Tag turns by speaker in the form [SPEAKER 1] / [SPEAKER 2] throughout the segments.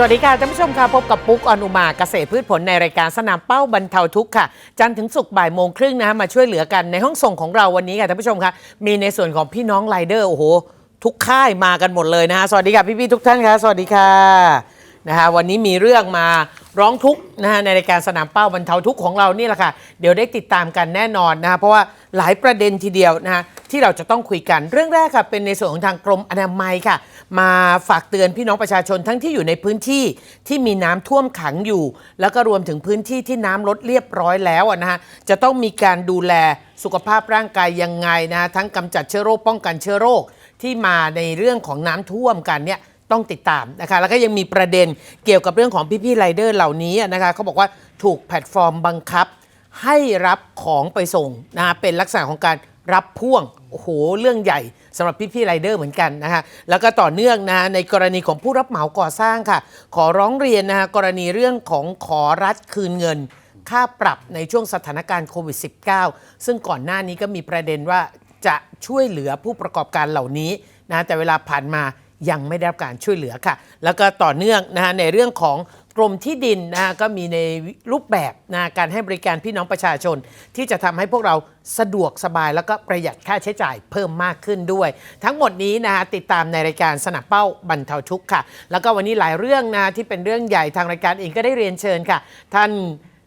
[SPEAKER 1] สวัสดีค่ะท่านผู้ชมค่ะพบกับปุ๊กอนุมาเกษตรพืชผลในรายการสนามเป้าบรรเทาทุกข์ค่ะ จันทร์ถึงศุกร์บ่ายโมงครึ่งนะฮะมาช่วยเหลือกันในห้องส่งของเราวันนี้ค่ะท่านผู้ชมค่ะมีในส่วนของพี่น้องไรเดอร์โอ้โหทุกค่ายมากันหมดเลยนะคะสวัสดีค่ะพี่ๆทุกท่านค่ะสวัสดีค่ะ นะคะวันนี้มีเรื่องมาร้องทุกข์นะคะในรายการสนามเป้าบรรเทาทุกข์ของเรานี่แหละค่ะ เดี๋ยวได้ติดตามกันแน่นอนนะคะเพราะว่าหลายประเด็นทีเดียวนะคะที่เราจะต้องคุยกันเรื่องแรกค่ะเป็นในส่วนของทางกรมอนามัยค่ะ มาฝากเตือนพี่น้องประชาชนทั้งที่อยู่ในพื้นที่ที่มีน้ำท่วมขังอยู่ แล้วก็รวมถึงพื้นที่ที่น้ำลดเรียบร้อยแล้วนะฮะจะต้องมีการดูแลสุขภาพร่างกายยังไงนะฮะทั้งกำจัดเชื้อโรคป้องกันเชื้อโรคที่มาในเรื่องของน้ำท่วมกันเนี่ย ต้องติดตามนะคะแล้วก็ยังมีประเด็นเกี่ยวกับเรื่องของพี่ๆไรเดอร์เหล่านี้นะคะเขาบอกว่าถูกแพลตฟอร์มบังคับ ให้รับของไปส่งนะะเป็นลักษณะของการรับพ่วงโอ้โหเรื่องใหญ่สำหรับพี่ๆไรเดอร์เหมือนกันนะคะแล้วก็ต่อเนื่องนะะในกรณีของผู้รับเหมาก่อสร้างค่ะ ขอร้องเรียนนะฮะกรณีเรื่องของขอรัฐคืนเงิน ค่าปรับในช่วงสถานการณ์โควิด -19 ซึ่งก่อนหน้านี้ก็มีประเด็นว่าจะช่วยเหลือผู้ประกอบการเหล่านี้นะแต่เวลาผ่านมา ยังไม่ได้รับการช่วยเหลือค่ะ แล้วก็ต่อเนื่องนะฮะในเรื่องของกรมที่ดินนะฮะก็มีในรูปแบบนะการให้บริการพี่น้องประชาชน ที่จะทำให้พวกเราสะดวกสบายแล้วก็ประหยัดค่าใช้จ่ายเพิ่มมากขึ้นด้วย ทั้งหมดนี้นะฮะติดตามในรายการสนับเป้าบรรเทาทุกข์ค่ะ แล้วก็วันนี้หลายเรื่องนะที่เป็นเรื่องใหญ่ทางรายการเองก็ได้เรียนเชิญค่ะ ท่าน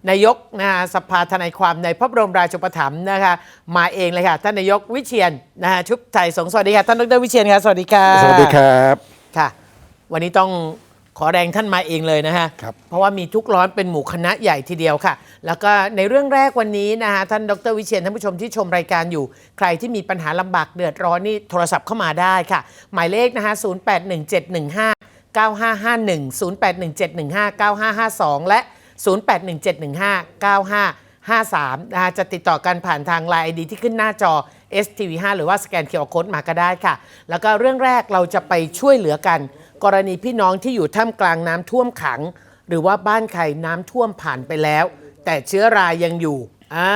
[SPEAKER 1] นายกนะฮะสภาทนายความในพระบรมราชูปถัมภ์นะคะมาเองเลยค่ะ ท่านนายกวิเชียนนะฮะชุบไทยสงฆ์สวัสดีค่ะท่านดรวิเชียนค่ะสวัสดีค่ะ
[SPEAKER 2] สวัสดีครับ
[SPEAKER 1] ค่ะ วันนี้ต้องขอแรงท่านมาเองเลยนะฮะ
[SPEAKER 2] ครับ
[SPEAKER 1] เพราะว่ามีทุกข์ร้อนเป็นหมู่คณะใหญ่ทีเดียวค่ะ แล้วก็ในเรื่องแรกวันนี้นะฮะท่านดรวิเชียนท่านผู้ชมที่ชมรายการอยู่ ใครที่มีปัญหาลำบากเดือดร้อนนี่โทรศัพท์เข้ามาได้ค่ะ หมายเลขนะฮะ081715 9551 081715 9552 และ081715 0817159553 นะฮะจะติดต่อกันผ่านทางไลน์ ID ที่ขึ้นหน้าจอ STV5 หรือว่าสแกนเคอร์โคดมาก็ได้ค่ะ แล้วก็เรื่องแรกเราจะไปช่วยเหลือกัน กรณีพี่น้องที่อยู่ท่ามกลางน้ำท่วมขัง หรือว่าบ้านใครน้ำท่วมผ่านไปแล้ว แต่เชื้อรายังอยู่อ่า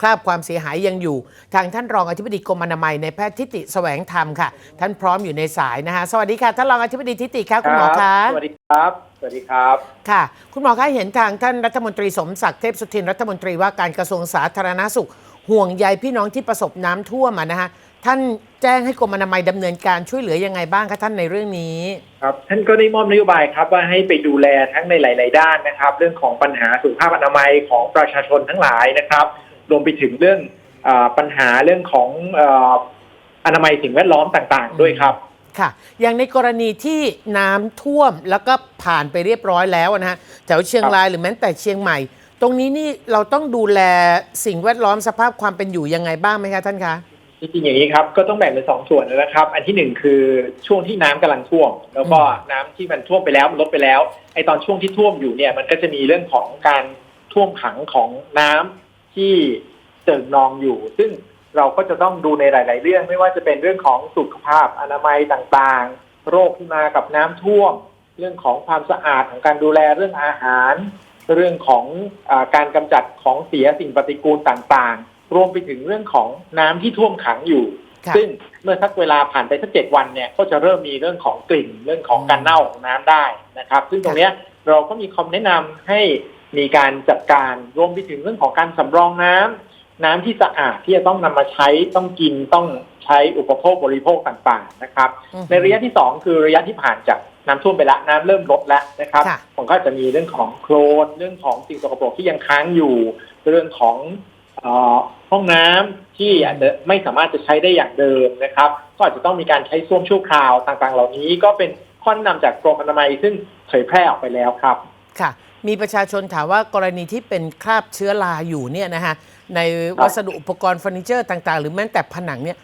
[SPEAKER 1] คราบความเสียหายยังอยู่ ทางท่านรองอธิบดีกรมอนามัยในแพทย์ทิติแสวงธรรมค่ะ ท่านพร้อมอยู่ในสายนะคะสวัสดีค่ะ ท่านรองอธิบดีทิติค่ะคุณหมอคะ
[SPEAKER 3] สวัสดีครับ สวัสดีครับ
[SPEAKER 1] ค่ะ คุณหมอคะเห็นทางท่านรัฐมนตรีสมศักดิ์เทพสุทินรัฐมนตรีว่าการกระทรวงสาธารณสุข ห่วงใยพี่น้องที่ประสบน้ำท่วมอะนะคะท่านแจ้งให้กรมอนามัยดำเนินการช่วยเหลือยังไงบ้างคะท่านในเรื่องนี้
[SPEAKER 3] ครับท่านก็ได้มอบนโยบายครับว่าให้ไปดูแลทั้งในหลาย ๆ ด้านนะครับ เรื่องของปัญหาสุขภาพอนามัยของประชาชนทั้งหลายนะครับ รวมไปถึงเรื่องอาปัญหาเรื่องของอาอนามัยสิ่งแวดล้อมต่าง ๆ ด้วยครับ
[SPEAKER 1] ค่ะ อย่างในกรณีที่น้ำท่วมแล้วก็ผ่านไปเรียบร้อยแล้วนะฮะแถวเชียงรายหรือแม้แต่เชียงใหม่ ตรงนี้นี่เราต้องดูแลสิ่งแวดล้อมสภาพความเป็นอยู่ยังไงบ้างไหมคะท่านคะ
[SPEAKER 3] จริงๆอย่างนี้ครับก็ต้องแบ่งเป็นสองส่วนนะครับ อันที่หนึ่งคือช่วงที่น้ำกำลังท่วม แล้วก็น้ำที่มันท่วมไปแล้วมันลดไปแล้วไอตอนช่วงที่ท่วมอยู่เนี่ยมันก็จะมีเรื่องของการท่วมขังของน้ำที่เจิ่งนองอยู่ ซึ่ง เราก็จะต้องดูในหลาย ๆ เรื่อง ไม่ว่าจะเป็นเรื่องของสุขภาพอนามัยต่างๆ โรคที่มากับน้ำท่วม เรื่องของความสะอาดของการดูแลเรื่องอาหาร เรื่องของอาการกำจัดของเสียสิ่งปฏิกูลต่างๆ รวมไปถึงเรื่องของน้ำที่ท่วมขังอยู่
[SPEAKER 1] ค่ะ
[SPEAKER 3] ซึ่งเมื่อสักเวลาผ่านไปสักเจ็ดวันเนี่ยก็จะเริ่มมีเรื่องของกลิ่นเรื่องของการเน่าของน้ำได้นะครับ ซึ่งตรงเนี้ยเราก็มีคำแนะนำให้มีการจัดการรวมไปถึงเรื่องของการสำรองน้ำ น้ำที่สะอาดที่จะต้องนำมาใช้ต้องกินต้องใช้อุปโภคบริโภคต่างๆนะครับ
[SPEAKER 1] อือฮึ
[SPEAKER 3] ในระยะที่สองคือระยะที่ผ่านจากน้ำท่วมไปแล้วน้ำเริ่มลดแล้วนะครับ
[SPEAKER 1] ค่ะ
[SPEAKER 3] ผมก็จะมีเรื่องของโคลนเรื่องของสิ่งสกปรกที่ยังค้างอยู่ เรื่องของเอ่อห้องน้ำที่อาจจะไม่สามารถจะใช้ได้อย่างเดิมนะครับ ก็อาจจะต้องมีการใช้ส้วมชั่วคราวต่างๆ เหล่านี้ก็เป็นข้อแนะนำจากกรมอนามัยซึ่งเผยแพร่ออกไปแล้วครับ
[SPEAKER 1] ค่ะ มีประชาชนถามว่ากรณีที่เป็นคราบเชื้อราอยู่เนี่ยนะคะ ในวัสดุอุปกรณ์เฟอร์นิเจอร์ต่าง ๆ หรือแม้แต่ผนังเนี่ย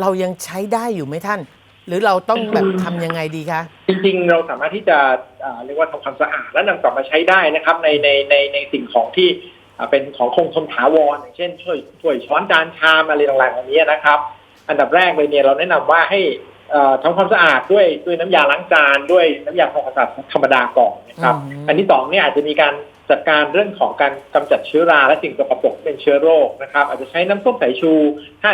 [SPEAKER 1] เรายังใช้ได้อยู่ไหมท่าน หรือเราต้องแบบทำยังไงดีคะ
[SPEAKER 3] จริงๆ เราสามารถที่จะเอ่อเรียกว่าทำความสะอาดและนำกลับมาใช้ได้นะครับในในในในสิ่งของที่อ่าเป็นของคงทนถาวรอย่างเช่นช่วยช่วยช้อนจานชามอะไรต่างๆเหล่านี้นะครับ อันดับแรกเลยเนี่ยเราแนะนำว่าให้เอ่อทำความสะอาดด้วยด้วยน้ำยาล้างจานด้วยน้ำยาทำความสะอาดธรรมดาก่อนนะครับ
[SPEAKER 1] อืม
[SPEAKER 3] อันที่สองเนี่ยอาจจะมีการ จัดการเรื่องของการกำจัดเชื้อราและสิ่งสกปรกเป็นเชื้อโรคนะครับ อาจจะใช้น้ำส้มสายชู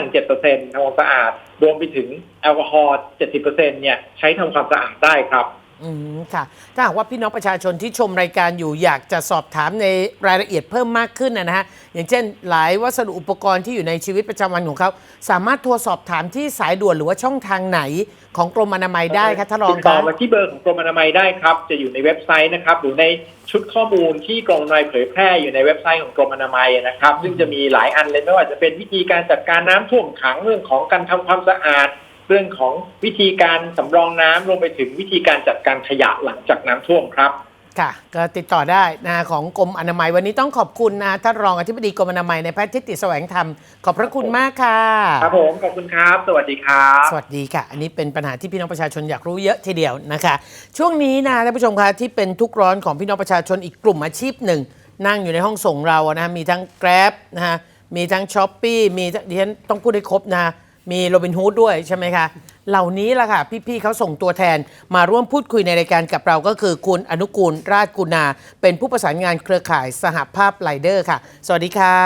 [SPEAKER 3] 5-7%ทำความสะอาด รวมไปถึงแอลกอฮอล์70%เนี่ยใช้ทำความสะอาดได้ครับ
[SPEAKER 1] อืมค่ะ ถ้าหากว่าพี่น้องประชาชนที่ชมรายการอยู่อยากจะสอบถามในรายละเอียดเพิ่มมากขึ้นนะนะฮะอย่างเช่น หลายวัสดุอุปกรณ์ที่อยู่ในชีวิตประจำวันของเขา สามารถโทรสอบถามที่สายด่วนหรือว่าช่องทางไหนของกรมอนามัยได้คะท่านรอง
[SPEAKER 3] ติดต่อ
[SPEAKER 1] คะ
[SPEAKER 3] มาที่เบอร์ของกรมอนามัยได้ครับ จะอยู่ในเว็บไซต์นะครับหรือในชุดข้อมูลที่กรมอนามัยเผยแพร่อยู่ในเว็บไซต์ของกรมอนามัยนะครับ ซึ่งจะมีหลายอันเลยไม่ว่าจะเป็นวิธีการจัดการน้ำท่วมขังเรื่องของการทำความสะอาด เรื่องของวิธีการสำรองน้ำรวมไปถึงวิธีการจัดการขยะหลังจากน้ำท่วมครับ
[SPEAKER 1] ค่ะก็ติดต่อได้นะของกรมอนามัยวันนี้ต้องขอบคุณนะท่านรองอธิบดีกรมอนามัยในแพทย์ทิติแสวงธรรมขอบพระคุณมากค่ะ
[SPEAKER 3] ครับผมขอบคุณครับ สวัสดีครับ
[SPEAKER 1] สวัสดีค่ะ อันนี้เป็นปัญหาที่พี่น้องประชาชนอยากรู้เยอะทีเดียวนะคะ ช่วงนี้นะท่านผู้ชมคะที่เป็นทุกข์ร้อนของพี่น้องประชาชนอีกกลุ่มอาชีพหนึ่ง นั่งอยู่ในห้องส่งเราอะนะมีทั้ง Grab นะฮะมีทั้ง s h อ p e e มีทั้งดิฉันต้องพูดให้ครบนะ มีโรบินฮูดด้วยใช่ไหมคะ เหล่านี้ล่ะค่ะ พี่ๆเขาส่งตัวแทนมาร่วมพูดคุยในรายการกับเราก็คือคุณอนุกูลราชกุณา เป็นผู้ประสานงานเครือข่ายสหภาพไลเดอร์ค่ะ สวัสดีค่ะ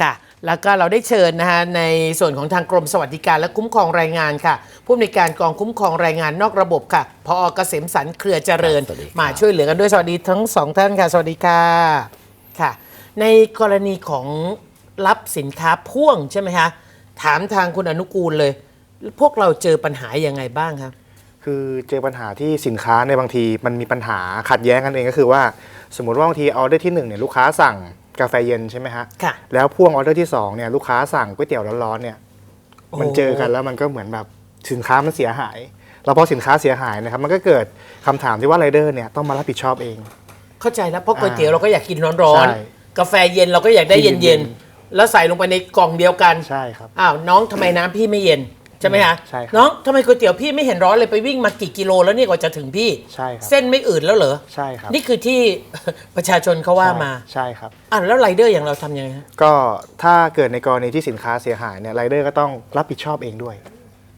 [SPEAKER 1] ค่ะ แล้วก็เราได้เชิญนะคะในส่วนของทางกรมสวัสดิการและคุ้มครองแรงงานค่ะ ผู้อำนวยการกองคุ้มครองแรงงานนอกระบบค่ะพอเกษมสันต์เครือเจริญ
[SPEAKER 2] สวัสดีครับ
[SPEAKER 1] มาช่วยเหลือกันด้วยสวัสดีทั้งสองท่านค่ะ สวัสดีค่ะค่ะ ในกรณีของรับสินค้าพ่วงใช่ไหมคะ ถามทางคุณอนุกูลเลย พวกเราเจอปัญหายังไงบ้างครับ
[SPEAKER 2] คือเจอปัญหาที่สินค้าในยบางทีมันมีปัญหาขัดแย้งกันเองก็คือว่า สมมติว่าบางทีออเดอร์ที่หนึ่งเนี่ยลูกค้าสั่งกาแฟเย็นใช่ไหมฮะ
[SPEAKER 1] ค่ะ
[SPEAKER 2] แล้วพ่วงออเดอร์ที่สองเนี่ยลูกค้าสั่งก๋วยเตี๋ยวร้อนๆเนี่ย
[SPEAKER 1] โอ้
[SPEAKER 2] มันเจอกันแล้วมันก็เหมือนแบบสินค้ามันเสียหาย แล้วพอสินค้าเสียหายนะครับมันก็เกิดคำถามที่ว่าไรเดอร์เนี่ยต้องมารับผิดชอบเอง
[SPEAKER 1] เข้าใจแล้วเพราะก๋วยเตี๋ยวเราก็อยากกินร้อน
[SPEAKER 2] ใช่
[SPEAKER 1] ๆกาแฟเย็นเราก็อยากได้
[SPEAKER 2] กินเย็
[SPEAKER 1] เย็น
[SPEAKER 2] น
[SPEAKER 1] ๆ แล้วใส่ลงไปในกล่องเดียวกัน
[SPEAKER 2] ใช่ครับ
[SPEAKER 1] อ้าวน้องทำไมน้ำพี่ไม่เย็นใช่ไหมคะ
[SPEAKER 2] ใช่ครับ
[SPEAKER 1] น้องทำไมก๋วยเตี๋ยวพี่ไม่เห็นร้อนเลยไปวิ่งมากี่กิโลแล้วเนี่ยกว่าจะถึงพี่
[SPEAKER 2] ใช่ครับ
[SPEAKER 1] เส้นไม่อืดแล้วเหรอ
[SPEAKER 2] ใช่ครับ
[SPEAKER 1] นี่คือที่ ประชาชนเขาว่ามา
[SPEAKER 2] ใช่ครับ
[SPEAKER 1] อะแล้วไรเดอร์อย่างเราทำยังไงฮะ
[SPEAKER 2] ก็ถ้าเกิดในกรณีที่สินค้าเสียหายเนี่ยไรเดอร์ก็ต้องรับผิดชอบเองด้วย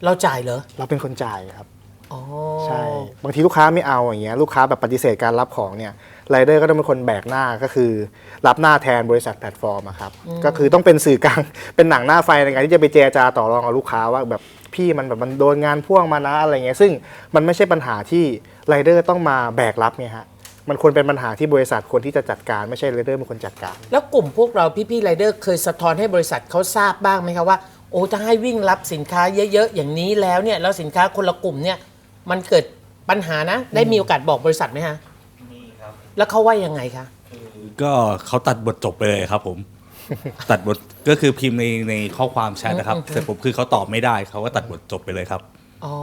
[SPEAKER 1] เราจ่ายเหรอ
[SPEAKER 2] เราเป็นคนจ่ายครับ
[SPEAKER 1] อ๋อ
[SPEAKER 2] ใช่ บางทีลูกค้าไม่เอาอย่างเงี้ยลูกค้าแบบปฏิเสธการรับของเนี่ย ไรเดอร์ก็ต้องเป็นคนแบกหน้าก็คือ รับหน้าแทนบริษัทแพลตฟอร์มอะครับก็คือต้องเป็นสื่อกลาง เป็นหนังหน้าไฟในการที่จะไปเจรจาต่อรองกับลูกค้าว่าแบบพี่มันแบบมันโดนงานพ่วงมานะอะไรเงี้ยซึ่งมันไม่ใช่ปัญหาที่ไรเดอร์ต้องมาแบกรับไงฮะมันควรเป็นปัญหาที่บริษัทควรที่จะจัดการไม่ใช่ไรเดอร์เป็นคนจัดการ
[SPEAKER 1] แล้วกลุ่มพวกเราพี่ๆไรเดอร์เคยสะท้อนให้บริษัทเขาทราบบ้างไหมคะว่าโอ้ถ้าให้วิ่งรับสินค้าเยอะๆอย่างนี้แล้วเนี่ยแล้วสินค้าคนละกลุ่มเนี่ยมันเกิดปัญหานะ ได้มีโอกาสบอกบริษัทไหมฮะ
[SPEAKER 4] มีครับ
[SPEAKER 1] แล้วเขาว่ายังไงคะ
[SPEAKER 4] ก็เขาตัดบทจบไปเลยครับผม ตัดบทก็คือพิมพ์ในในข้อความแชทนะครับ
[SPEAKER 1] อืมอืม
[SPEAKER 4] เสร็จผมคือเขาตอบไม่ได้เขาก็ตัดบทจบไปเลยครับ
[SPEAKER 1] อ๋อ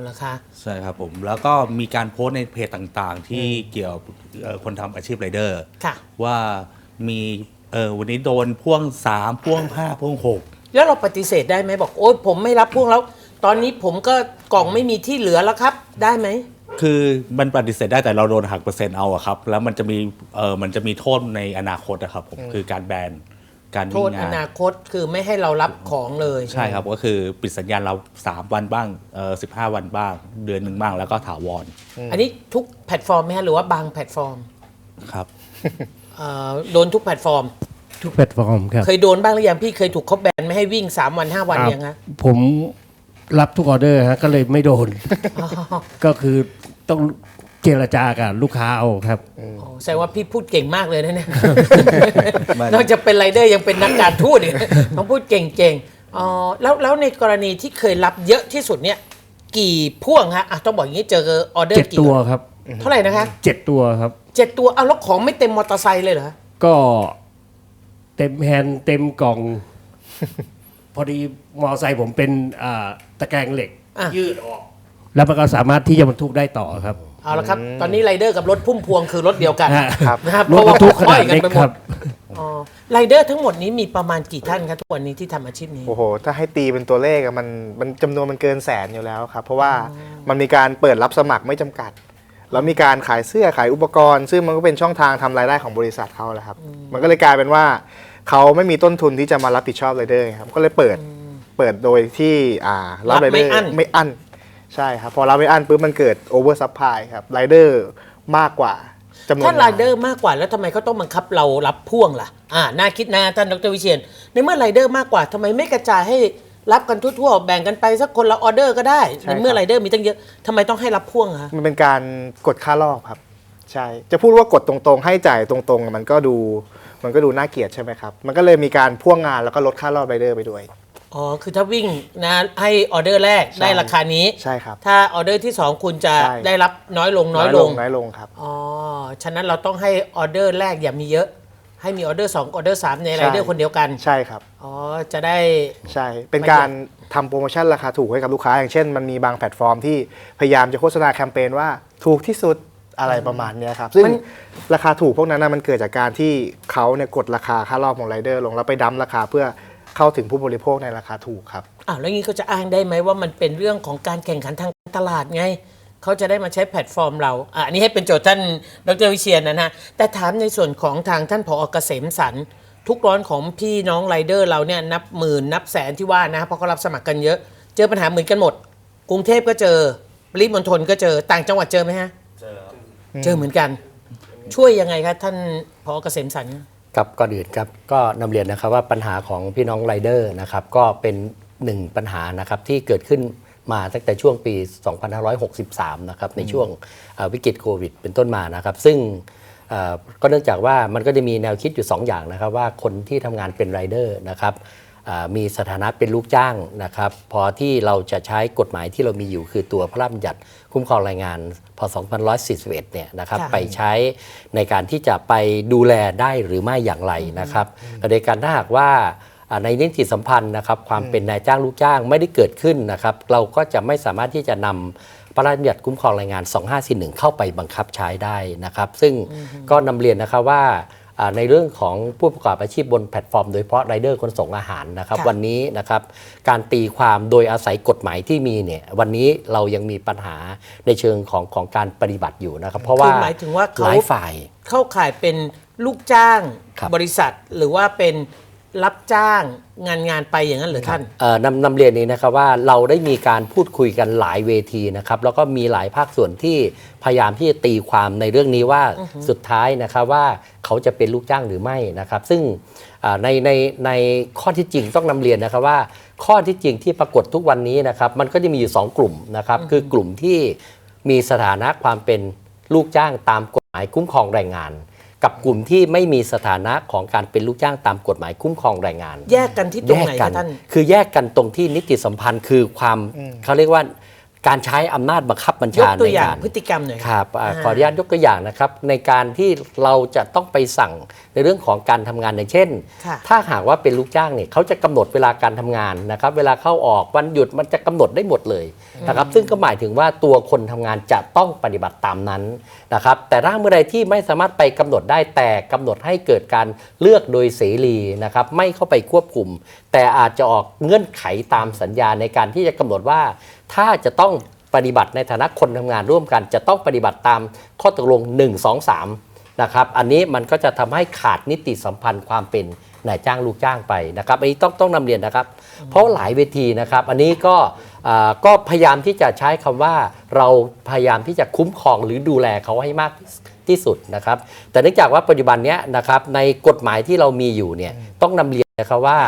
[SPEAKER 1] เหรอคะ
[SPEAKER 4] ใช่ครับผมแล้วก็มีการโพสต์ในเพจต่างๆ ที่เกี่ยวเอ่อคนทำอาชีพไรเดอร์
[SPEAKER 1] ค่ะ
[SPEAKER 4] ว่ามีเออวันนี้โดนพ่วง 3 พ่วง 5 พ่วง
[SPEAKER 1] แล้วเราปฏิเสธได้ไหมบอกโอ๊ยผมไม่รับพวกแล้ว ตอนนี้ผมก็กล่องไม่มีที่เหลือแล้วครับ ได้ไหม
[SPEAKER 4] 6 คือมันปฏิเสธได้แต่เราโดนหักเปอร์เซ็นต์เอาอะครับ แล้วมันจะมีเออมันจะมีโทษในอนาคตนะครับผมคือการแบนการ
[SPEAKER 1] โท
[SPEAKER 4] วิ่
[SPEAKER 1] ษ
[SPEAKER 4] ง
[SPEAKER 1] องา
[SPEAKER 4] น
[SPEAKER 1] นาคตคือไม่ให้เรารับของเลย
[SPEAKER 4] ใช่ครับก็คือปิดสัญญาณเรา 3 วันบ้างเออสิวันบ้าง เดือนหนึ่งบ้างแล้วก็ถาวร
[SPEAKER 1] อันนี้ทุกแพลตฟอร์มไหมฮะหรือว่าบางแพลตฟอร์ม
[SPEAKER 4] ครับ
[SPEAKER 1] เอ่อโดนทุกแพลตฟอร์ม
[SPEAKER 5] ทุกแพลตฟอร์มครับ
[SPEAKER 1] เคยโดนบ้างหรือยังพี่เคยถูกเขาแบนไม่ให้วิ่ง 3 วัน 5 วัน
[SPEAKER 5] ครับ
[SPEAKER 1] ยังฮะ
[SPEAKER 5] ผมรับทุกออเดอร์ฮะก็เลยไม่โดน ก็คือ ต้องเจรจากับลูกค้าเอาครับ
[SPEAKER 1] อ๋อแสดงว่าพี่พูดเก่งมากเลยนะเนี่ย
[SPEAKER 4] ไม่
[SPEAKER 1] นอกจากเป็นไรเดอร์ยังเป็นนักการทูตอีก ต้องพูดเก่งๆอ๋อแล้วแล้วในกรณีที่เคยรับเยอะที่สุดเนี่ย กี่พ่วงฮะอะต้องบอกอย่างนี้เจอออเดอ
[SPEAKER 5] เจ็ด
[SPEAKER 1] ร์กี่
[SPEAKER 5] ตัวครับ
[SPEAKER 1] เท่าไหร่นะคะ
[SPEAKER 5] เจ็ดตัวครับ
[SPEAKER 1] เจ็ดตัวเอาแล้วของไม่เต็มมอเตอร์ไซค์เลยเหรอ
[SPEAKER 5] ก็เต็มแฮนด์เต็มกล่อง พอดีมอไซค์ผมเป็นอ่าตะแกรงเหล็ก
[SPEAKER 1] อะ
[SPEAKER 5] ยืดออก แล้วมันก็สามารถที่จะบรรทุกได้ต่อครับ
[SPEAKER 1] เอาละครับ ตอนนี้ไรเดอร์กับรถพุ่มพวงคือรถเดียวกัน
[SPEAKER 5] ฮะ
[SPEAKER 2] ครับ
[SPEAKER 1] นะครับ
[SPEAKER 5] รถบรรทุกข
[SPEAKER 1] ค่
[SPEAKER 5] นา
[SPEAKER 1] อย
[SPEAKER 5] ด
[SPEAKER 1] กัน
[SPEAKER 5] เล็ก
[SPEAKER 1] ไปหม
[SPEAKER 5] ครั
[SPEAKER 1] ด
[SPEAKER 5] บ
[SPEAKER 1] อ๋อไรเดอร์ทั้งหมดนี้มีประมาณกี่ท่านครับทุกวันนี้ที่ทำอาชีพนี้
[SPEAKER 2] โอ้โห ถ้าให้ตีเป็นตัวเลขอะมันมันจำนวนมันเกินแสนอยู่แล้วครับ เพราะว่ามันมีการเปิดรับสมัครไม่จำกัด แล้วมีการขายเสื้อขายอุปกรณ์ ซึ่งมันก็เป็นช่องทางทำรายได้ของบริษัทเขาแหละครับ มันก็เลยกลายเป็นว่าเขาไม่มีต้นทุนที่จะมารับผิดชอบไรเดอร์ครับ ก็เลยเปิดเปิดโดยที่อ่ารับ
[SPEAKER 1] รับ
[SPEAKER 2] ไร
[SPEAKER 1] ไม่
[SPEAKER 2] เดอร์
[SPEAKER 1] อั้น
[SPEAKER 2] ไม่อั้น ใช่ครับ พอรับไม่อั้นปุ๊บมันเกิดโอเวอร์ซัพพลายครับไรเดอร์มากกว่าจำนวน
[SPEAKER 1] ถ้าไรเดอร์
[SPEAKER 2] งน
[SPEAKER 1] มากกว่าแล้วทำไมเขาต้องบังคับเรารับพ่วงล่ะอ่าน่าคิดนะท่านดรวิเชียนในเมื่อไรเดอร์มากกว่าทำไมไม่กระจายให้รับกันทั่วๆ แบ่งกันไปสักคนละออเดอร์ก็ได้
[SPEAKER 2] ใช่
[SPEAKER 1] ในเมื่อ
[SPEAKER 2] ครับ
[SPEAKER 1] ไรเดอร์มีตั้งเยอะทำไมต้องให้รับพ่วงอะคะ
[SPEAKER 2] มันเป็นการกดค่ารอบครับ ใช่ จะพูดว่ากดตรงๆ ให้จ่ายตรงๆ มันก็ดู มันก็ดูน่าเกลียดใช่ไหมครับ มันก็เลยมีการพ่วงงานแล้วก็ลดค่ารอบไรเดอร์ไปด้วย
[SPEAKER 1] อ๋อ คือถ้าวิ่งนะให้ออเดอร์แรก
[SPEAKER 2] ใช่
[SPEAKER 1] ได้ราคานี้
[SPEAKER 2] ใช่ครับ
[SPEAKER 1] ถ้าออเดอร์ที่ 2 คุณจะ
[SPEAKER 2] ใช่
[SPEAKER 1] ได้รับน้อยลงน้อยลง
[SPEAKER 2] น้อยลงครับ
[SPEAKER 1] อ๋อ ฉะนั้นเราต้องให้ออเดอร์แรกอย่ามีเยอะ ให้มีออเดอร์2ออเดอร์3ในไรเดอร์
[SPEAKER 2] ใช่
[SPEAKER 1] คนเดียวกัน
[SPEAKER 2] ใช่ครับ
[SPEAKER 1] อ๋อ จะได้
[SPEAKER 2] ใช่ เป็นการทำโปรโมชั่นราคาถูกให้กับลูกค้า อย่างเช่น มันมีบางแพลตฟอร์มที่พยายามจะโฆษณาแคมเปญว่าถูกที่สุดอะไรประมาณเนี้ยครับ ซึ่ง
[SPEAKER 1] มัน
[SPEAKER 2] ราคาถูกพวกนั้นนะมันเกิดจากการที่เขาเนี่ยกดราคาค่ารอบของไรเดอร์ลงแล้วไปดั้มราคาเพื่อ เข้าถึงผู้บริโภคในราคาถูกครับ
[SPEAKER 1] อ้าวแล้วงี้เขาจะอ้างได้ไหมว่ามันเป็นเรื่องของการแข่งขันทางตลาดไง เขาจะได้มาใช้แพลตฟอร์มเราอะอันนี้ให้เป็นโจทย์ท่านดรวิเชียนนะฮะแต่ถามในส่วนของทางท่านผอเกษมสันต์ทุกร้อนของพี่น้องไรเดอร์เราเนี่ยนับหมื่นนับแสนที่ว่านะเพราะเขารับสมัครกันเยอะ เจอปัญหาเหมือนกันหมด กรุงเทพก็เจอปริมณฑลก็เจอต่างจังหวัดเจอไหมฮะเจอเจอเหมือนกัน ช่วยยังไงครับท่านผอเกษมสันต์
[SPEAKER 6] ครับก่อนอื่นครับก็นำเรียนนะครับว่าปัญหาของพี่น้องไรเดอร์นะครับก็เป็นหนึ่งปัญหานะครับที่เกิดขึ้นมาตั้งแต่ช่วงปี 2563 นะครับในช่วงเอ่อวิกฤตโควิด เป็นต้นมานะครับ ซึ่งเอ่อก็เนื่องจากว่ามันก็จะมีแนวคิดอยู่ 2 อย่างนะครับ ว่าคนที่ทำงานเป็นไรเดอร์นะครับอ่า มีสถานะเป็นลูกจ้างนะครับพอที่เราจะใช้กฎหมายที่เรามีอยู่คือตัวพระราชบัญญัติคุ้มครองแรงงานพศ2541เนี่ยนะครับ
[SPEAKER 1] ค่ะ
[SPEAKER 6] ไปใช้ในการที่จะไปดูแลได้หรือไม่อย่างไรนะครับโดยการถ้าหากว่าอ่าในนิติสัมพันธ์นะครับความเป็นนายจ้างลูกจ้างไม่ได้เกิดขึ้นนะครับเราก็จะไม่สามารถที่จะนำพระราชบัญญัติคุ้มครองแรงงาน 2541 เข้าไปบังคับใช้ได้นะครับ ซึ่งก็นำเรียนนะครับว่าอ่า ในเรื่องของผู้ประกอบอาชีพบนแพลตฟอร์ม โดยเฉพาะไรเดอร์ขนส่งอาหารนะครับ
[SPEAKER 1] ค่ะ
[SPEAKER 6] วันนี้นะครับการตีความโดยอาศัยกฎหมายที่มีเนี่ยวันนี้เรายังมีปัญหาในเชิงของของการปฏิบัติอยู่นะครับ เพราะว่า
[SPEAKER 1] คือหมายถึงว่าเขา
[SPEAKER 6] หลายฝ่าย
[SPEAKER 1] เข้าข่ายเป็นลูกจ้าง
[SPEAKER 6] ครับ
[SPEAKER 1] บริษัทหรือว่าเป็น รับจ้างงานงานไปอย่างนั้นเหรือท่าน
[SPEAKER 6] เอ่อนำนำเรียนนี้นะครับว่าเราได้มีการพูดคุยกันหลายเวทีนะครับแล้วก็มีหลายภาคส่วนที่พยายามที่จะตีความในเรื่องนี้ว่าสุดท้ายนะครับว่าเขาจะเป็นลูกจ้างหรือไม่นะครับ ซึ่งอ่าในในในข้อที่จริงต้องนำเรียนนะครับว่า ข้อที่จริงที่ปรากฏทุกวันนี้นะครับมันก็จะมีอยู่ 2 กลุ่มนะครับคือกลุ่มที่มีสถานะความเป็นลูกจ้างตามกฎหมายคุ้มครองแรงงาน กับกลุ่มที่ไม่มีสถานะของการเป็นลูกจ้างตามกฎหมายคุ้มครองแรงงาน
[SPEAKER 1] แยกกันที่ตรงไหน
[SPEAKER 6] กั
[SPEAKER 1] คะท่าน
[SPEAKER 6] คือแยกกันตรงที่นิติสัมพันธ์คือความเขาเรียกว่า การใช้อำนาจบังคับบัญ
[SPEAKER 1] ยก
[SPEAKER 6] ชา
[SPEAKER 1] ตัว
[SPEAKER 6] ใน
[SPEAKER 1] อย่าง
[SPEAKER 6] การ
[SPEAKER 1] พฤติกรรมหน่อย
[SPEAKER 6] ครับอ่า
[SPEAKER 1] อ่า
[SPEAKER 6] ขออนุญาตยกตัวอย่างนะครับ ในการที่เราจะต้องไปสั่งในเรื่องของการทำงานอย่างเช่น
[SPEAKER 1] ค่ะ
[SPEAKER 6] ถ้าหากว่าเป็นลูกจ้างเนี่ยเขาจะกำหนดเวลาการทำงานนะครับ เวลาเข้าออกวันหยุดมันจะกำหนดได้หมดเลยนะครับ ซึ่งก็หมายถึงว่าตัวคนทำงานจะต้องปฏิบัติตามนั้นนะครับ แต่ถ้าเมื่อใดที่ไม่สามารถไปกำหนดได้แต่กำหนดให้เกิดการเลือกโดยเสรีนะครับ ไม่เข้าไปควบคุม แต่อาจจะออกเงื่อนไขตามสัญญาในการที่จะกำหนดว่า ถ้าจะต้องปฏิบัติในฐานะคนทำงานร่วมกัน จะต้องปฏิบัติตามข้อตกลง 1 2 3นะครับอันนี้มันก็จะทำให้ขาดนิติสัมพันธ์ความเป็นนายจ้างลูกจ้างไปนะครับอันนี้ต้องต้องนำเรียนนะครับ เพราะหลายเวทีนะครับ อันนี้ก็ก็พยายามที่จะใช้คำว่าเราพยายามที่จะคุ้มครองหรือดูแลเขาให้มากที่สุดนะครับ แต่เนื่องจากว่าปัจจุบันนี้นะครับในกฎหมายที่เรามีอยู่เนี่ยต้องนำเรียนนะครับว่า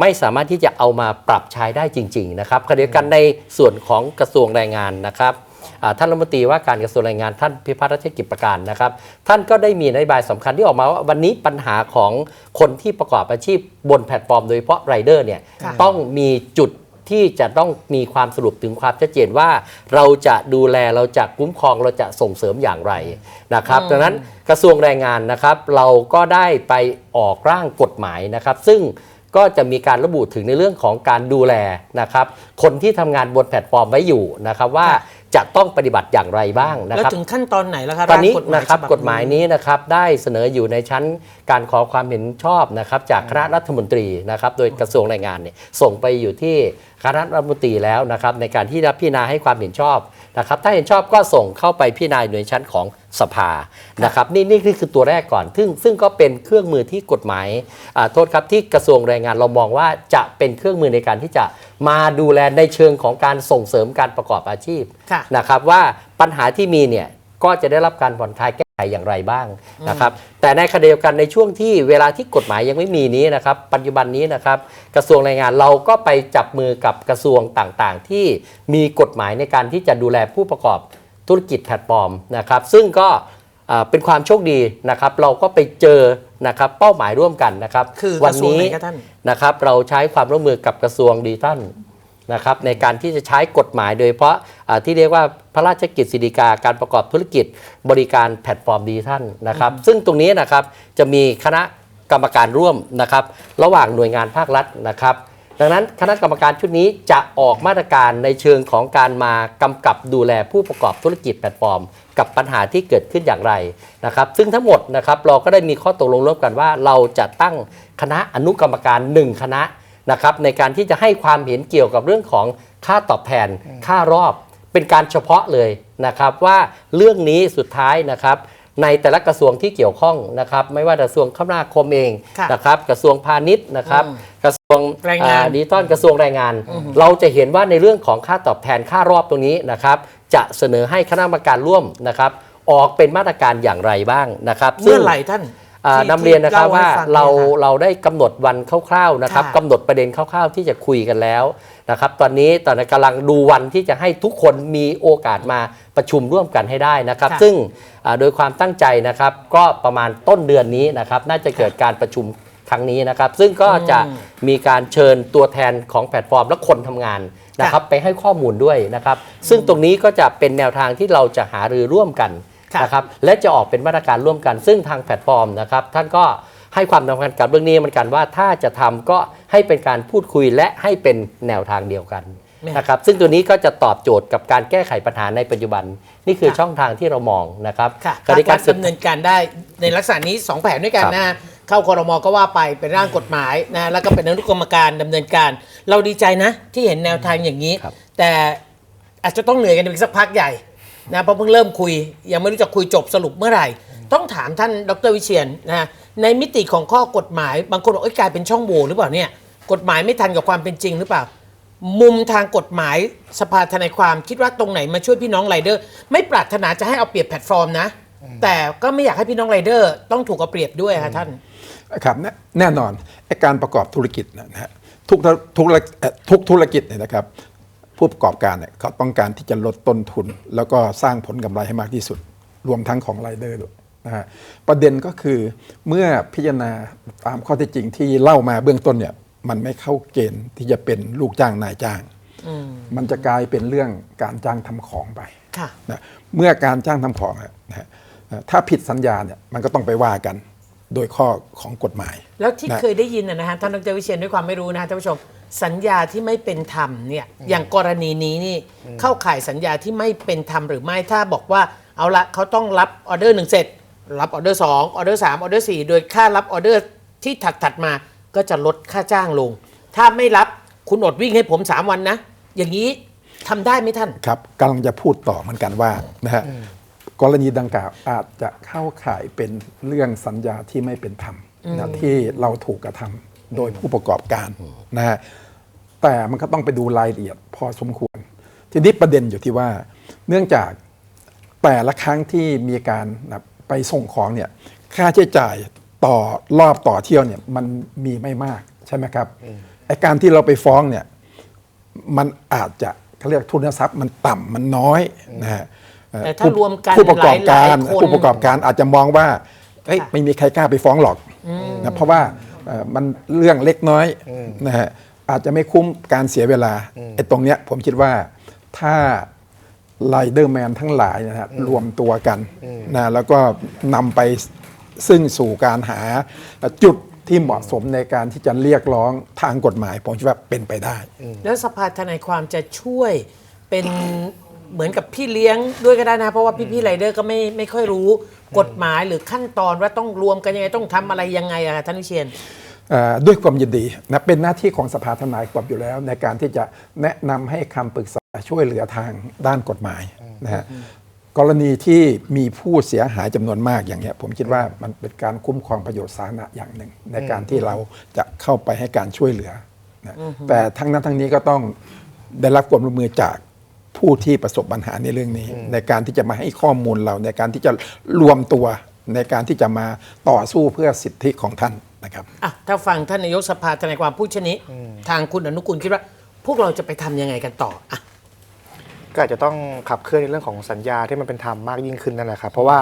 [SPEAKER 6] ไม่สามารถที่จะเอามาปรับใช้ได้จริง ๆ นะครับขณะเดียวกันในส่วนของกระทรวงแรงงานนะครับอ่าท่านรัฐมนตรีว่าการกระทรวงแรงงานท่านพิพัฒน์รัชกิจประการนะครับ ท่านก็ได้มีนโยบายสำคัญที่ออกมาว่าวันนี้ปัญหาของคนที่ประกอบอาชีพบนแพลตฟอร์มโดยเฉพาะไรเดอร์เนี่ย
[SPEAKER 1] ค่ะ
[SPEAKER 6] ต้องมีจุดที่จะต้องมีความสรุปถึงความชัดเจนว่า เราจะดูแลเราจะคุ้มครองเราจะส่งเสริมอย่างไรนะครับดังนั้นกระทรวงแรงงานนะครับ เราก็ได้ไปออกร่างกฎหมายนะครับ ซึ่ง ก็จะมีการระบุถึงในเรื่องของการดูแลนะครับ คนที่ทำงานบนแพลตฟอร์มไว้อยู่นะครับว่าจะต้องปฏิบัติอย่างไรบ้างนะ
[SPEAKER 1] แล้ว
[SPEAKER 6] ครับ
[SPEAKER 1] ถึงขั้นตอนไหนแล้วครับ
[SPEAKER 6] ตอนนี้
[SPEAKER 1] ร่าง
[SPEAKER 6] นะครับ
[SPEAKER 1] ฉ
[SPEAKER 6] กฎหมายนี้นะครับได้เสนออยู่ในชั้นการขอความเห็นชอบนะครับจากคณะรัฐมนตรีนะครับโดยกระทรวงแรงงานเนี่ยส่งไปอยู่ที่คณะรัฐมนตรีแล้วนะครับในการที่จะพิจารณาให้ความเห็นชอบ นะครับถ้าเห็นชอบก็ส่งเข้าไปพิจารณาอยู่ในชั้นของสภานะครับนี่นี่นี่คือตัวแรกก่อน ซึ่งซึ่งก็เป็นเครื่องมือที่กฎหมายอ่าโทษครับที่กระทรวงแรงงานเรามองว่าจะเป็นเครื่องมือในการที่จะมาดูแลในเชิงของการส่งเสริมการประกอบอาชีพ
[SPEAKER 1] ค่ะ
[SPEAKER 6] นะครับว่าปัญหาที่มีเนี่ย ก็จะได้รับการผ่อนคลายแก้ไขอย่างไรบ้างนะครับ แต่ในขณะเดียวกันในช่วงที่เวลาที่กฎหมายยังไม่มีนี้นะครับ ปัจจุบันนี้นะครับ กระทรวงแรงงานเราก็ไปจับมือกับกระทรวงต่างๆ ที่มีกฎหมายในการที่จะดูแลผู้ประกอบธุรกิจแพลตฟอร์มนะครับ ซึ่งก็อ่าเป็นความโชคดีนะครับ เราก็ไปเจอนะครับเป้าหมายร่วมกันนะครับ
[SPEAKER 1] คือ
[SPEAKER 6] วั
[SPEAKER 1] กระทรวง
[SPEAKER 6] นี้
[SPEAKER 1] ไหนครับท่าน
[SPEAKER 6] นะครับเราใช้ความร่วมมือกับกระทรวงดิจิทัล นะครับในการที่จะใช้กฎหมาย โดยเฉพาะอ่าที่เรียกว่าพระราชกิจสิริกาการประกอบธุรกิจบริการแพลตฟอร์มดิจิทัลนะครับ ซึ่งตรงนี้นะครับจะมีคณะกรรมการร่วมนะครับระหว่างหน่วยงานภาครัฐนะครับ ดังนั้นคณะกรรมการชุดนี้จะออกมาตรการในเชิงของการมากำกับดูแลผู้ประกอบธุรกิจแพลตฟอร์ม กับปัญหาที่เกิดขึ้นอย่างไรนะครับ ซึ่งทั้งหมดนะครับเราก็ได้มีข้อตกลงร่วมกันว่า เราจะตั้งคณะอนุกรรมการ 1 คณะ นะครับในการที่จะให้ความเห็นเกี่ยวกับเรื่องของค่าตอบแทนค่ารอบ เป็นการเฉพาะเลยนะครับว่าเรื่องนี้สุดท้ายนะครับ ในแต่ละกระทรวงที่เกี่ยวข้องนะครับ ไม่ว่ากระทรวงคมนาคมเอง
[SPEAKER 1] ค่ะ
[SPEAKER 6] นะครับ กระทรวงพาณิชย์นะครับ
[SPEAKER 1] อืม
[SPEAKER 6] กระทรวง
[SPEAKER 1] แรงงาน
[SPEAKER 6] อ่ดิจิตอลกระทรวงแรงงาน เราจะเห็นว่าในเรื่องของค่าตอบแทนค่ารอบตรงนี้นะครับ จะเสนอให้คณะกรรมการร่วมนะครับ ออกเป็นมาตรการอย่างไรบ้างนะครับ
[SPEAKER 1] เมื่อไหร่ท่าน
[SPEAKER 6] อ่า
[SPEAKER 1] ที่
[SPEAKER 6] นำเรียนนะครับ
[SPEAKER 1] ที่
[SPEAKER 6] ว่า
[SPEAKER 1] ล่ให้ฟัง
[SPEAKER 6] เรา
[SPEAKER 1] นี่ยค่ะ
[SPEAKER 6] เราได้กำหนดวันคร่าวๆนะครับ
[SPEAKER 1] ค่ะ
[SPEAKER 6] กำหนดประเด็นคร่าวๆ ที่จะคุยกันแล้วนะครับตอนนี้ตอนนี้กำลังดูวันที่จะให้ทุกคนมีโอกาสมาประชุมร่วมกันให้ได้นะครับ
[SPEAKER 1] ค่ะ
[SPEAKER 6] ซึ่งอ่าโดยความตั้งใจนะครับก็ประมาณต้นเดือนนี้นะครับน่าจะเกิดการประชุมครั้งนี้นะครับ ซึ่งก็จะมีการเชิญตัวแทนของแพลตฟอร์มและคนทำงานนะครับไปให้ข้อมูลด้วยนะครับ ซึ่งตรงนี้ก็จะเป็นแนวทางที่เราจะหารือร่วมกัน
[SPEAKER 1] ค่ะ
[SPEAKER 6] นะครับและจะออกเป็นมาตรการร่วมกัน ซึ่งทางแพลตฟอร์มนะครับท่านก็ให้ความสำคัญกับเรื่องนี้เหมือนกันว่าถ้าจะทำก็ให้เป็นการพูดคุยและให้เป็นแนวทางเดียวกัน
[SPEAKER 1] แม่
[SPEAKER 6] นะครับซึ่งตัวนี้ก็จะตอบโจทย์กับการแก้ไขปัญหาในปัจจุบัน นี่คือ
[SPEAKER 1] ค่ะ
[SPEAKER 6] ช่องทางที่เรามองนะครับ
[SPEAKER 1] ค่ะ
[SPEAKER 6] กติกา
[SPEAKER 1] ภครัฐดำเนินการได้ในลักษณะนี้ 2 แผนด้วยกัน
[SPEAKER 6] ครับ
[SPEAKER 1] นะเข้าคอรมอก็ว่าไปเป็นร่างกฎหมายนะแล้วก็เป็นอนุกรรมการดำเนินการ เราดีใจนะที่เห็นแนวทางอย่างนี้
[SPEAKER 6] ครับ
[SPEAKER 1] แต่อาจจะต้องเหนื่อยกันอีกสักพักใหญ่ นะเพราะเพิ่งเริ่มคุย ยังไม่รู้จะคุยจบสรุปเมื่อไหร่ ต้องถามท่านดรวิเชียนนะในมิติของข้อกฎหมาย บางคนบอกเอ้ยกลายเป็นช่องโหว่หรือเปล่าเนี่ยกฎหมายไม่ทันกับความเป็นจริงหรือเปล่า มุมทางกฎหมายสภาทนายความคิดว่าตรงไหนมาช่วยพี่น้องไรเดอร์ ไม่ปรารถนาจะให้เอาเปรียบแพลตฟอร์มนะ แต่ก็ไม่อยากให้พี่น้องไรเดอร์ ต้องถูกเอาเปรียบด้วยค่ะท่าน
[SPEAKER 7] ครับแน่แน่นอนไอ้การประกอบธุรกิจเนยนะฮะทุกธุทุกเอ่อทุกธุรกิจเนี่ยนะครับ ผู้ประกอบการเนี่ยเขาต้องการที่จะลดต้นทุน แล้วก็สร้างผลกำไรให้มากที่สุด รวมทั้งของรายเดอร์ด้วยนะฮะประเด็นก็คือเมื่อพิจารณาตามข้อเท็จจริงที่เล่ามาเบื้องต้นเนี่ยมันไม่เข้าเกณฑ์ที่จะเป็นลูกจ้างนายจ้าง มันจะกลายเป็นเรื่องการจ้างทำของไป
[SPEAKER 1] ค่ะ
[SPEAKER 7] นะเมื่อการจ้างทำของอะนะฮะเอ่อถ้าผิดสัญญาเนี่ยมันก็ต้องไปว่ากันโดยข้อของกฎหมาย
[SPEAKER 1] แล้วที่
[SPEAKER 7] นะ
[SPEAKER 1] เคยได้ยินนะนะฮะท่านดรวิเชียนด้วยความไม่รู้นะฮะท่านผู้ชม สัญญาที่ไม่เป็นธรรมเนี่ยอย่างกรณีนี้นี่เข้าข่ายสัญญาที่ไม่เป็นธรรมหรือไม่ถ้าบอกว่าเอาละเขาต้องรับออเดอร์หนึ่งเสร็จ รับออเดอร์สองออเดอร์สามออเดอร์สี่โดยค่ารับออเดอร์ที่ถัดถัดๆมาก็จะลดค่าจ้างลง ถ้าไม่รับคุณอดวิ่งให้ผม 3 วันนะ อย่างนี้ทำได้ไหมท่าน
[SPEAKER 7] ครับกำลังจะพูดต่อเหมือนกันว่านะฮะกรณีดังกล่าวอาจจะเข้าข่ายเป็นเรื่องสัญญาที่ไม่เป็นธรรมนะที่เราถูกกระทำโดยผู้ประกอบการนะฮะ แต่มันก็ต้องไปดูรายละเอียดพอสมควร ทีนี้ประเด็นอยู่ที่ว่า เนื่องจากแต่ละครั้งที่มีการนะไปส่งของเนี่ยค่าใช้จ่ายต่อรอบต่อเที่ยวเนี่ยมันมีไม่มากใช่ไหมครับไอการที่เราไปฟ้องเนี่ยมันอาจจะเขาเรียกทุนทรัพย์มันต่ำมันน้อยนะฮะเอ่อ
[SPEAKER 1] แต่ถ้ารวมกัน
[SPEAKER 7] ผู้ประกอบการ
[SPEAKER 1] หลายๆคน
[SPEAKER 7] ผู้ประกอบการอาจจะมองว่าเอ้ย
[SPEAKER 1] ค่ะ
[SPEAKER 7] ไม่มีใครกล้าไปฟ้องหรอกนะเพราะว่าเอ่อมันเรื่องเล็กน้อยนะฮะ อาจจะไม่คุ้มการเสียเวลาไอ้ตรงเนี้ยผมคิดว่าถ้าไ i เดอร์แมนทั้งหลายนะฮะรวมตัวกันนะแล้วก็นำไปซึ่งสู่การหาจุดที่เหมาะสมในการที่จะเรียกร้องทางกฎหมายผมคิดว่าเป็นไปได้
[SPEAKER 1] แล้วสภาทนายความจะช่วยเป็นเหมือนกับพี่เลี้ยงด้วยก็ได้นะ เพราะว่าพี่พี่ๆไรเดอร์ก็ไม่ไม่ค่อยรู้กฎหมายหรือขั้นตอนว่าต้องรวมกันยังไงต้องทำอะไรยังไงอะท่านวิเชียน
[SPEAKER 7] เอ่อ ด้วยความยินดีนะเป็นหน้าที่ของสภาทนายความอยู่แล้ว ในการที่จะแนะนำให้คำปรึกษาช่วยเหลือทางด้านกฎหมายนะฮะกรณีที่มีผู้เสียหายจำนวนมากอย่างเงี้ยผมคิดว่ามันเป็นการคุ้มครองประโยชน์สาธารณะอย่างหนึ่ง ในการที่เราจะเข้าไปให้การช่วยเหลือนะแต่ทั้งนั้นทั้งนี้ก็ต้องได้รับความร่วมมือจากผู้ที่ประสบปัญหาในเรื่องนี้ ในการที่จะมาให้ข้อมูลเราในการที่จะรวมตัวในการที่จะมาต่อสู้เพื่อสิทธิของท่าน นะครับ
[SPEAKER 1] อะถ้าฟังท่านนายกสภาทนายความพูดเช่นนี้ ทางคุณอนุกุลคิดว่า พวกเราจะไปทำยังไงกันต่ออะ
[SPEAKER 2] ก็อาจจะต้องขับเคลื่อนในเรื่องของสัญญาที่มันเป็นธรรมมากยิ่งขึ้นนั่นแหละครับ เพราะว่า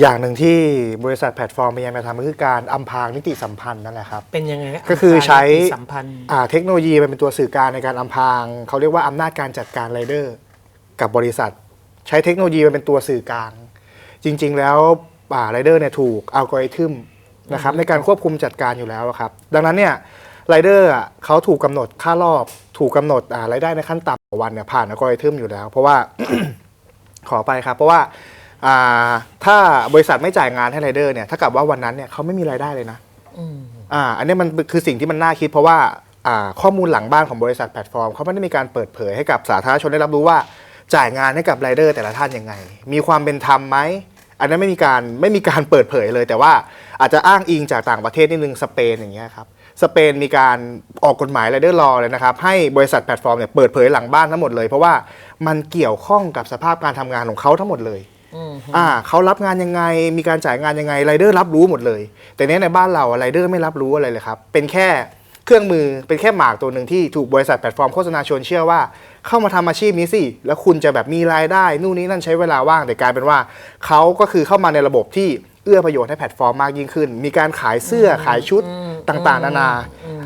[SPEAKER 2] อย่างหนึ่งที่บริษัทแพลตฟอร์มพยายามจะทำก็คือการอำพรางนิติสัมพันธ์นั่นแหละครับ
[SPEAKER 1] เป็นยังไงฮะ
[SPEAKER 2] ก็คือใช้
[SPEAKER 1] นิติสัมพันธ์
[SPEAKER 2] อ่าเทคโนโลยีมันเป็นตัวสื่อกลางในการอำพรางเขาเรียกว่าอำนาจการจัดการไรเดอร์กับบริษัท ใช้เทคโนโลยีมันเป็นตัวสื่อกลาง จริง ๆ แล้วไรเดอร์เนี่ยถูกอัลกอริทึม นะครับในการควบคุมจัดการอยู่แล้วครับ ดังนั้นเนี่ยไรเดอร์เขาถูกกำหนดค่ารอบ ถูกกำหนดอ่ารายได้ในขั้นต่ำต่อวันเนี่ยผ่านอัลกอริทึมอยู่แล้ว เพราะว่าขอไปครับ เพราะว่าอ่าถ้าบริษัทไม่จ่ายงานให้ไรเดอร์เนี่ยถ้ากับว่าวันนั้นเนี่ยเขาไม่มีรายได้เลยนะอ่า อันนี้มันคือสิ่งที่มันน่าคิด เพราะว่าอ่าข้อมูลหลังบ้านของบริษัทแพลตฟอร์มเขาไม่ได้มีการเปิดเผยให้กับสาธารณชนได้รับรู้ว่าจ่ายงานให้กับไรเดอร์แต่ละท่านยังไง มีความเป็นธรรมไหม อันนั้นไม่มีการไม่มีการเปิดเผยเลย แต่ว่าอาจจะอ้างอิงจากต่างประเทศนิดนึงสเปนอย่างเงี้ยครับสเปนมีการออกกฎหมายไรเดอร์รอเลยนะครับ ให้บริษัทแพลตฟอร์มเนี่ยเปิดเผยหลังบ้านทั้งหมดเลย เพราะว่ามันเกี่ยวข้องกับสภาพการทำงานของเขาทั้งหมดเลยอ่าเขารับงานยังไงมีการจ่ายงานยังไงไรเดอร์รับรู้หมดเลย แต่เนี้ยในบ้านเราไรเดอร์ไม่รับรู้อะไรเลยครับเป็นแค่ เครื่องมือเป็นแค่หมากตัวหนึ่งที่ถูกบริษัทแพลตฟอร์มโฆษณาชวนเชื่อว่า เข้ามาทำอาชีพนี้สิ แล้วคุณจะแบบมีรายได้ นู่นนี่นั่นใช้เวลาว่างแต่กลายเป็นว่าเขาก็คือเข้ามาในระบบที่เอื้อประโยชน์ให้แพลตฟอร์มมากยิ่งขึ้น มีการขายเสื้อขายชุดต่างๆ นานา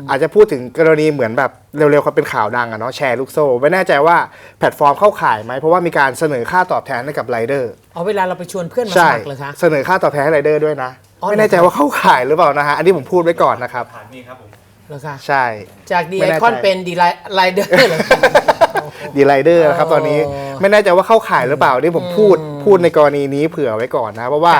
[SPEAKER 2] อาจจะพูดถึงกรณีเหมือนแบบเร็วๆเขาเป็นข่าวดังอะเนาะแชร์ลูกโซ่ ไม่แน่ใจว่าแพลตฟอร์มเข้าขายไหมเพราะว่ามีการเสนอค่าตอบแทนให้กับไรเดอร์
[SPEAKER 1] เอาเวลาเราไปชวนเพื่อนมาส
[SPEAKER 2] ใช่
[SPEAKER 1] มัครเลยคะ
[SPEAKER 2] เสนอค่าตอบแทนให้ไรเดอร์ด้วยนะ
[SPEAKER 1] อ๋อ
[SPEAKER 2] ไม่แน่ใจว่าเข้าขายหรือเปล่านะฮะอันนี้ผมพูดไว้ก่อนนะครับ
[SPEAKER 1] เหรอคะ
[SPEAKER 2] ใช่
[SPEAKER 1] จากดี
[SPEAKER 2] ไม่
[SPEAKER 1] ไอ
[SPEAKER 2] แน่ใจ
[SPEAKER 1] คอนเป็นดีไลเดอร์เหรอคะ
[SPEAKER 2] ดีไรเดอร์นะครับตอนนี้
[SPEAKER 1] อ๋อ
[SPEAKER 2] ไม่แน่ใจว่าเข้าขายหรือเปล่านี่ผมพูดพูดในกรณีนี้เผื่อไว้ก่อนนะเพราะว่า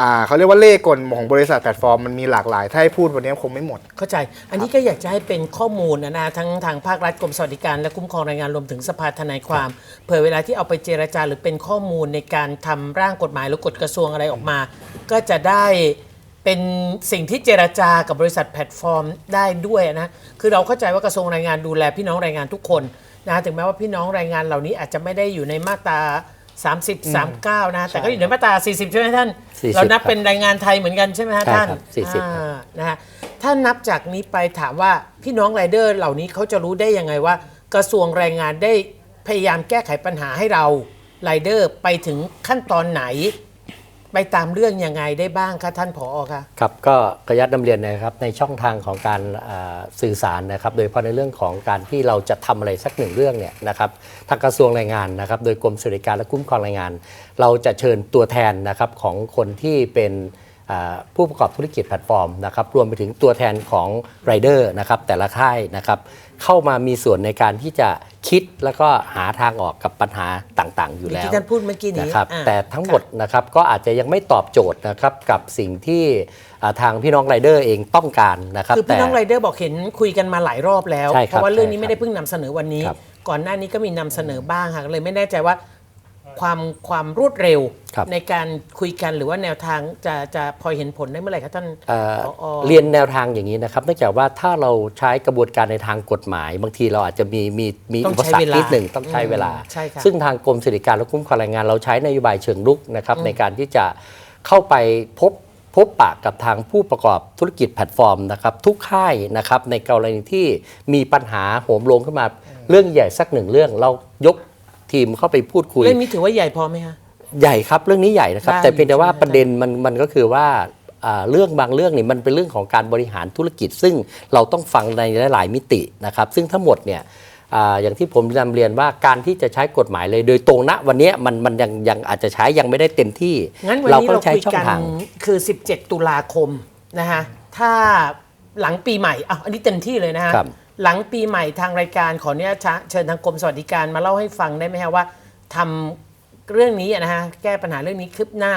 [SPEAKER 2] อ่าเขาเรียกว่าเล่ห์กลของบริษัทแพลตฟอร์มมันมีหลากหลาย ถ้าให้พูดวันนี้คงไม่หมด
[SPEAKER 1] เข้าใจ อันนี้ก็อยากจะให้เป็นข้อมูลนะนะทั้งทางภาครัฐกรมสวัสดิการและคุ้มครองแรงงานรวมถึงสภาทนายความ เผื่อเวลาที่เอาไปเจรจาหรือเป็นข้อมูลในการทำร่างกฎหมายหรือกฎกระทรวงอะไรออกมา ก็จะได้ เป็นสิ่งที่เจรจากับบริษัทแพลตฟอร์มได้ด้วยนะ คือเราเข้าใจว่ากระทรวงแรงงานดูแลพี่น้องแรงงานทุกคนนะถึงแม้ว่าพี่น้องแรงงานเหล่านี้อาจจะไม่ได้อยู่ในมาตรา 30 39 นะ แต่ก็อยู่ในมาตรา 40 ใช่ไหมท่าน
[SPEAKER 6] 40
[SPEAKER 1] เรานับ
[SPEAKER 6] ครับ
[SPEAKER 1] เป็นแรงงานไทยเหมือนกันใช่ไหมฮะ
[SPEAKER 6] ใช่
[SPEAKER 1] ท่าน
[SPEAKER 6] ครับ40ครับ
[SPEAKER 1] อ่านะฮะถ้านับจากนี้ไปถามว่าพี่น้องไรเดอร์เหล่านี้เขาจะรู้ได้ยังไงว่า กระทรวงแรงงานได้พยายามแก้ไขปัญหาให้เราไรเดอร์ไปถึงขั้นตอนไหน ไปตามเรื่องยังไงได้บ้างคะท่านผอคะ
[SPEAKER 6] ครับก็กระยัดนำเรียนนะครับในช่องทางของการสื่อสารนะครับ โดยเฉพาะในเรื่องของการที่เราจะทำอะไรสักหนึ่งเรื่องเนี่ยนะครับทางกระทรวงแรงงานนะครับ โดยกรมสวัสดิการและคุ้มครองแรงงาน เราจะเชิญตัวแทนนะครับของคนที่เป็น ผู้ประกอบธุรกิจแพลตฟอร์มนะครับรวมไปถึงตัวแทนของไรเดอร์นะครับแต่ละค่ายนะครับเข้ามามีส่วนในการที่จะคิดแล้วก็หาทางออกกับปัญหาต่างๆ อยู่แล้ว
[SPEAKER 1] ที่ท่านพูดเมื่อกี้นี้
[SPEAKER 6] นะครับ
[SPEAKER 1] อ่า
[SPEAKER 6] แต่ทั้งหมดนะครับก็อาจจะยังไม่ตอบโจทย์นะครับกับสิ่งที่อ่าทางพี่น้องไรเดอร์เองต้องการนะครับ
[SPEAKER 1] คือพี่น้อง
[SPEAKER 6] แต่
[SPEAKER 1] ไรเดอร์บอกเห็นคุยกันมาหลายรอบแล้ว
[SPEAKER 6] ใช่ครับ
[SPEAKER 1] เพราะว่าเรื่องนี้
[SPEAKER 6] ใช่ครับ
[SPEAKER 1] ไม่ได้เพิ่งนำเสนอวันนี้
[SPEAKER 6] ครับ
[SPEAKER 1] ก่อนหน้านี้ก็มีนำเสนอบ้างค่ะเลยไม่แน่ใจว่า ความความรวดเร็ว
[SPEAKER 6] ครับ
[SPEAKER 1] ในการคุยกันหรือว่าแนวทางจะจะพอเห็นผลได้เมื่อไหร่คะท่าน
[SPEAKER 6] เอ่อ
[SPEAKER 1] ผอ
[SPEAKER 6] เรียนแนวทางอย่างนี้นะครับเนื่องจากว่าถ้าเราใช้กระบวนการในทางกฎหมาย บางทีเราอาจจะมีมีมี
[SPEAKER 1] ต้อ
[SPEAKER 6] อุ
[SPEAKER 1] ง
[SPEAKER 6] ป
[SPEAKER 1] ใช้
[SPEAKER 6] สรร
[SPEAKER 1] เว
[SPEAKER 6] ค
[SPEAKER 1] ลา
[SPEAKER 6] นิดหนึ่งต้องใช้เวลา
[SPEAKER 1] ใช่ครับ
[SPEAKER 6] ซึ่งทางกรมสวัสดิการและคุ้มครองแรงงานเราใช้นโยบายเชิงรุกนะครับในการที่จะเข้าไปพบพบปะกับทางผู้ประกอบธุรกิจแพลตฟอร์มนะครับทุกค่ายนะครับในกรณีที่มีปัญหาโหมโรงขึ้นมาเรื่องใหญ่สักหนึ่งเรื่อง เรายก ทีมเข้าไปพูดคุย
[SPEAKER 1] เรื่องนี้ถือว่าใหญ่พอไหมคะ
[SPEAKER 6] ใหญ่ครับเรื่องนี้ใหญ่นะครับ
[SPEAKER 1] ได้
[SPEAKER 6] แต่เพียงแต่ว่า
[SPEAKER 1] ใช่ไหม
[SPEAKER 6] ประเด็นมันมันก็คือว่าอ่าเรื่องบางเรื่องนี่มันเป็นเรื่องของการบริหารธุรกิจ ซึ่งเราต้องฟังในหลายๆมิตินะครับ ซึ่งทั้งหมดเนี่ยอ่าอย่างที่ผมนำเรียนว่าการที่จะใช้กฎหมายเลย โดยตรงณวันเนี้ยมันมันยังยังอาจจะใช้ยังไม่ได้เต็มที่
[SPEAKER 1] งั้นวันนี้
[SPEAKER 6] ก็
[SPEAKER 1] เรา
[SPEAKER 6] ใช้
[SPEAKER 1] คุย
[SPEAKER 6] ช่อ
[SPEAKER 1] กั
[SPEAKER 6] ง
[SPEAKER 1] น
[SPEAKER 6] ทาง
[SPEAKER 1] คือ 17 ตุลาคมนะฮะถ้าหลังปีใหม่อ้าวอันนี้เต็มที่เลยนะฮะ
[SPEAKER 6] ครับ
[SPEAKER 1] หลังปีใหม่ทางรายการขอเนี่ยเชิญทางกรมสวัสดิการมาเล่าให้ฟังได้ไหมฮะว่าทำเรื่องนี้อะนะฮะแก้ปัญหาเรื่องนี้คืบหน้า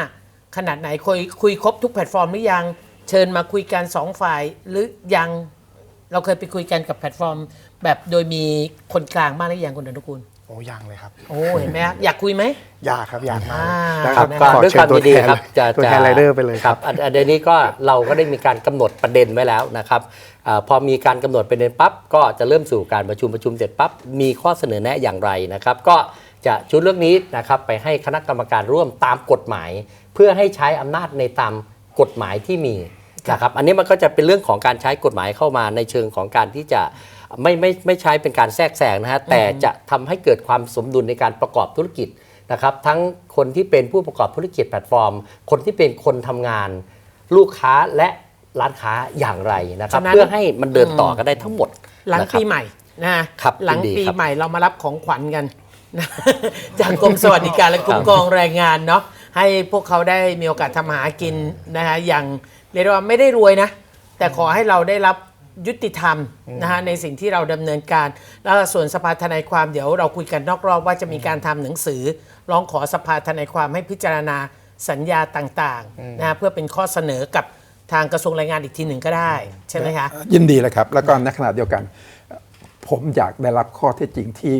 [SPEAKER 1] ขนาดไหนคุยคุยครบทุกแพลตฟอร์มหรือยัง เชิญมาคุยกันสองฝ่ายหรือยังเราเคยไปคุยกันกับแพลตฟอร์ม แบบโดยมีคนกลางบ้างหรือยังคุณอนุกูล
[SPEAKER 2] โอ้ยังเลยครับ
[SPEAKER 1] โอ้เห็นไหมฮะอยากคุยไหม
[SPEAKER 2] อยากครับอยากมา
[SPEAKER 1] อ่า
[SPEAKER 2] แล้ว
[SPEAKER 6] ครับ
[SPEAKER 2] ก็
[SPEAKER 6] ก็
[SPEAKER 2] ขอ
[SPEAKER 6] ด้วย
[SPEAKER 2] เชิ
[SPEAKER 6] ค
[SPEAKER 2] ญ
[SPEAKER 6] วาม
[SPEAKER 2] ตัว
[SPEAKER 6] ยินดี
[SPEAKER 2] แทน
[SPEAKER 6] ครับจะ
[SPEAKER 2] ตัวแทนไรเดอร์ไปเลยครับ
[SPEAKER 6] อันอันนี้ก็เราก็ได้มีการกำหนดประเด็นไว้แล้วนะครับอา พอมีการกำหนดประเด็นปั๊บก็จะเริ่มสู่การประชุมประชุมเสร็จปั๊บมีข้อเสนอแนะอย่างไรนะครับ ก็จะชุดเรื่องนี้นะครับไปให้คณะกรรมการร่วมตามกฎหมาย เพื่อให้ใช้อำนาจในตามกฎหมายที่มีนะครับอันนี้มันก็จะเป็นเรื่องของการใช้กฎหมายเข้ามาในเชิงของการที่จะไม่ไม่ไม่ใช้เป็นการแทรกแซงนะฮะแต่จะทำให้เกิดความสมดุลในการประกอบธุรกิจนะครับทั้งคนที่เป็นผู้ประกอบธุรกิจแพลตฟอร์ม คนที่เป็นคนทำงาน ลูกค้าและ ร้านค้าอย่างไรนะครับ
[SPEAKER 1] ฉะนั้น
[SPEAKER 6] เพื่อให้มันเดินต่อกันได้ทั้งหมด
[SPEAKER 1] หลัง
[SPEAKER 6] นะครับ
[SPEAKER 1] ปีใหม่นะครับหลัง
[SPEAKER 6] ยินดี
[SPEAKER 1] ปี
[SPEAKER 6] ครับ
[SPEAKER 1] ใหม่เรามารับของขวัญกันนะ จากกรมสวัสดิการและคุ้มครองแรงงานเนาะให้พวกเขาได้มีโอกาสทำมาหากินนะฮะอย่างเรียกได้ว่าไม่ได้รวยนะ แต่ขอให้เราได้รับยุติธรรมนะฮะในสิ่งที่เราดำเนินการ แล้วส่วนสภาทนายความเดี๋ยวเราคุยกันนอกรอบว่าจะมีการทำหนังสือ ร้องขอสภาทนายความให้พิจารณาสัญญาต่างๆนะฮะเพื่อเป็นข้อเสนอกับ ทางกระทรวงแรงงานอีกทีหนึ่งก็ได้ ใช่ไหมคะ
[SPEAKER 7] ยินดีเลยครับ แล้วก็ในขณะเดียวกัน ผมอยากได้รับข้อเท็จจริงที่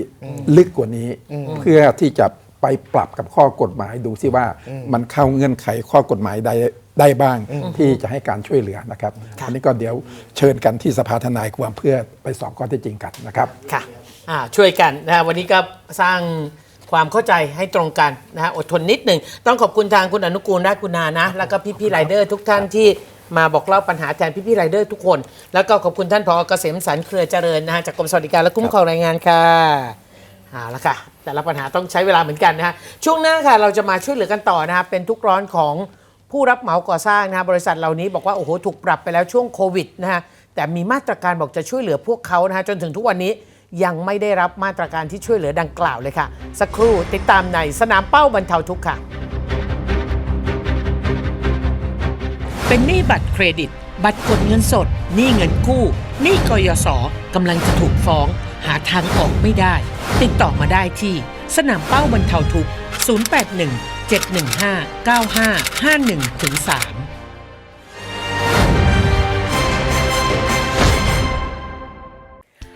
[SPEAKER 7] ลึกกว่านี้ เพื่อที่จะไปปรับกับข้อกฎหมายดูซิว่ามันเข้าเงื่อนไขข้อกฎหมายใดได้บ้างที่จะให้การช่วยเหลือนะครับอันนี้ก็เดี๋ยวเชิญกันที่สภาทนายความเพื่อไปสอบข้อเท็จจริงกันนะครับ
[SPEAKER 1] ค่ะอ่าช่วยกันนะฮะวันนี้ก็สร้างความเข้าใจให้ตรงกันนะฮะอดทนนิดหนึ่ง ต้องขอบคุณทางคุณอนุกูลราชกุณานะ แล้วก็พี่ๆไรเดอร์ทุกท่านที่ มาบอกเล่าปัญหาแทนพี่ๆไรเดอร์ทุกคน แล้วก็ขอบคุณท่านผอเกษมสันต์เครือเจริญนะฮะจากกรมสวัสดิการและคุ้มครองแรงงานค่ะเอาละค่ะ แต่ละปัญหาต้องใช้เวลาเหมือนกันนะฮะช่วงหน้าค่ะเราจะมาช่วยเหลือกันต่อนะฮะเป็นทุกร้อนของผู้รับเหมาก่อสร้างนะฮะบริษัทเหล่านี้บอกว่าโอ้โหถูกปรับไปแล้วช่วงโควิดนะฮะแต่มีมาตรการบอกจะช่วยเหลือพวกเขานะฮะจนถึงทุกวันนี้ยังไม่ได้รับมาตรการที่ช่วยเหลือดังกล่าวเลยค่ะ สักครู่ติดตามในสนามเป้าบรรเทาทุกข์ค่ะ เป็นหนี้บัตรเครดิต บัตรกดเงินสด หนี้เงินกู้หนี้กยศกำลังจะถูกฟ้อง หาทางออกไม่ได้ ติดต่อมาได้ที่ สนามเป้าบรรเทาทุกข์ 081 715 9551ถึง3